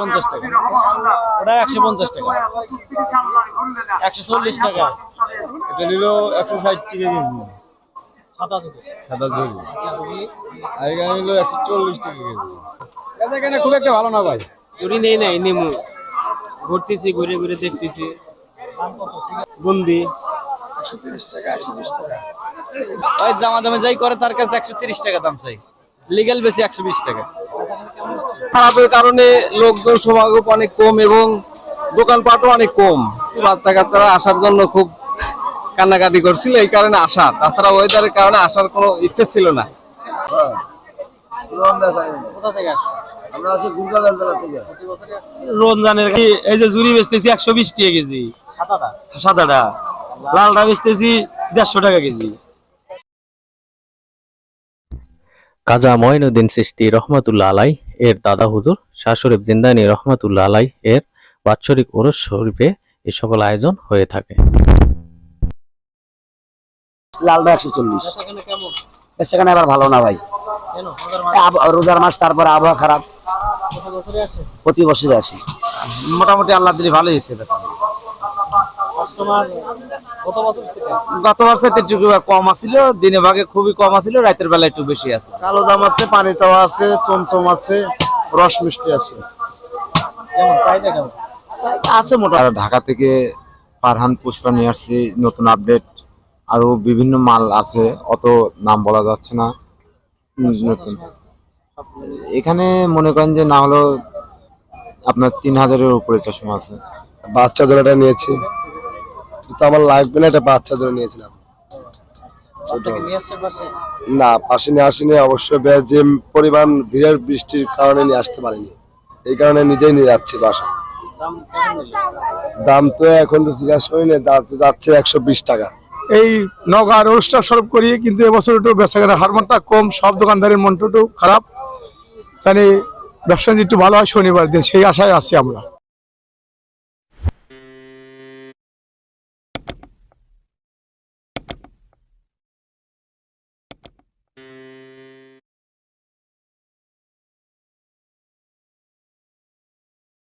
পঞ্চাশ টাকা। ওটা একশো পঞ্চাশ টাকা। একশো চল্লিশ টাকা। এটা নিল একশো ষাট টাকা কেজি। সাদা ঝুল আর এখানে নিল একশো চল্লিশ টাকা কেজি। এখানে খুব একটা ভালো না ভাই। চুরি নেই নাই নেমু। ঘুরতেছি ঘুরে ঘুরে দেখতেছি। বুন্দি। ওই দামা দামে যাই করে তার কাছে একশো তিরিশ টাকা দাম চাই। লিগেল বেশি একশো বিশ টাকা। খারাপের কারণে লোকজন সমাগম অনেক কম এবং দোকানপাটও অনেক কম। বাচ্চা কাচ্চারা আসার জন্য খুব কান্নাকাটি করছিল এই কারণে আসা তাছাড়া ওয়েদারের কারণে আসার কোনো ইচ্ছে ছিল না। আমরা আছি গুলগাল জেলা থেকে। রমজানের এই যে জুড়ি বেচতেছি একশো বিশ টাকা কেজি। সাদাটা? লালটা বেচতেছি দেড়শো টাকা কেজি। কাজা মঈনুদ্দিন সৃষ্টি রহমাতুল্লাহ আলাই এর দাদা হুজুর শাহ শরীফ জিন্দানি রহমাতুল্লা আলাই এর বাৎসরিক ওরস শরীফে এ সকল আয়োজন হয়ে থাকে। লালটা একশো চল্লিশ। সেখানে আবার ভালো না ভাই। রোজার মাস তারপরে আবহাওয়া খারাপ। প্রতি বছরই আসি। মোটামুটি আল্লাহ দিলে ভালোই হয়েছে গত বছর একটু কম আছিল দিনে ভাগে খুবই কম আছিল রাতের বেলা একটু বেশি আছে। কালো দাম আছে পানি তাওয়া আছে চমচম আছে রস মিষ্টি আছে। আছে মোটামুটি। ঢাকা থেকে ফারহান পুষ্পা নিয়ে আসছি নতুন আপডেট। আরও বিভিন্ন মাল আছে অত নাম বলা যাচ্ছে না। নতুন। এখানে মনে করেন যে না হলো আপনার তিন হাজারের উপরে চশমা আছে। বাচ্চা জোড়াটা নিয়েছি। তো আমার লাগবে না এটা বাচ্চা জোড়া নিয়েছিলাম। না পাশে নিয়ে আসিনি অবশ্য যে পরিমাণ ভিড়ের বৃষ্টির কারণে নিয়ে আসতে পারিনি। এই কারণে নিজেই নিয়ে যাচ্ছি বাসা। দাম তো এখন তো জিজ্ঞাসা করিনি যাচ্ছে একশো বিশ টাকা। এই নগার অনুষ্ঠান স্বরূপ করি কিন্তু এবছর একটু বেচা কেনার হার মানটা কম সব দোকানদারের মনটা একটু খারাপ। জানি ব্যবসা যদি একটু ভালো হয় শনিবার দিন সেই আশায় আছি আমরা।